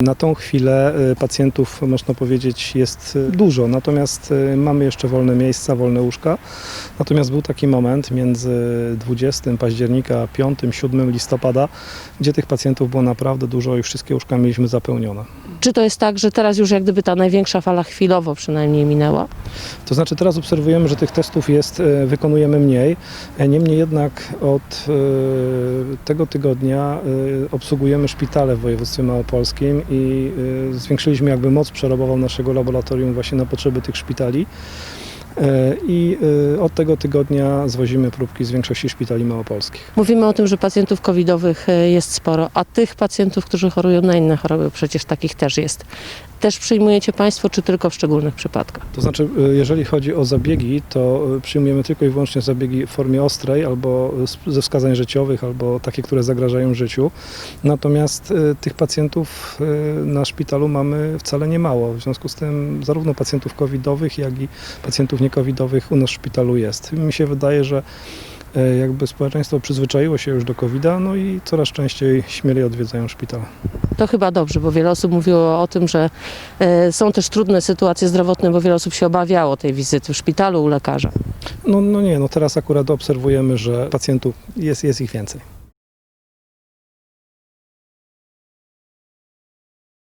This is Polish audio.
Na tą chwilę y, pacjentów, można powiedzieć, jest y, dużo, natomiast y, mamy jeszcze wolne miejsca, wolne łóżka. Natomiast był taki moment między 20 października, 5, 7 listopada, gdzie tych pacjentów było naprawdę dużo i wszystkie łóżka mieliśmy zapełnione. Czy to jest tak, że teraz już jak gdyby ta największa fala chwilowo przynajmniej minęła? To znaczy teraz obserwujemy, że tych testów jest, e, wykonujemy mniej. E, Niemniej jednak od e, tego tygodnia obsługujemy szpitale w województwie małopolskim i zwiększyliśmy jakby moc przerobową naszego laboratorium właśnie na potrzeby tych szpitali. E, I e, od tego tygodnia zwozimy próbki z większości szpitali małopolskich. Mówimy o tym, że pacjentów covidowych e, jest sporo, a tych pacjentów, którzy chorują na inne choroby, przecież takich też jest. Też przyjmujecie Państwo, czy tylko w szczególnych przypadkach? To znaczy, jeżeli chodzi o zabiegi, to przyjmujemy tylko i wyłącznie zabiegi w formie ostrej albo ze wskazań życiowych, albo takie, które zagrażają życiu. Natomiast tych pacjentów na szpitalu mamy wcale nie mało. W związku z tym zarówno pacjentów covidowych, jak i pacjentów niecovidowych u nas w szpitalu jest. Mi się wydaje, że y, jakby społeczeństwo przyzwyczaiło się już do COVID-a, no i coraz częściej śmielej odwiedzają szpital. To chyba dobrze, bo wiele osób mówiło o tym, że e, są też trudne sytuacje zdrowotne, bo wiele osób się obawiało tej wizyty w szpitalu u lekarza. No, no nie, no teraz akurat obserwujemy, że pacjentów jest, jest ich więcej.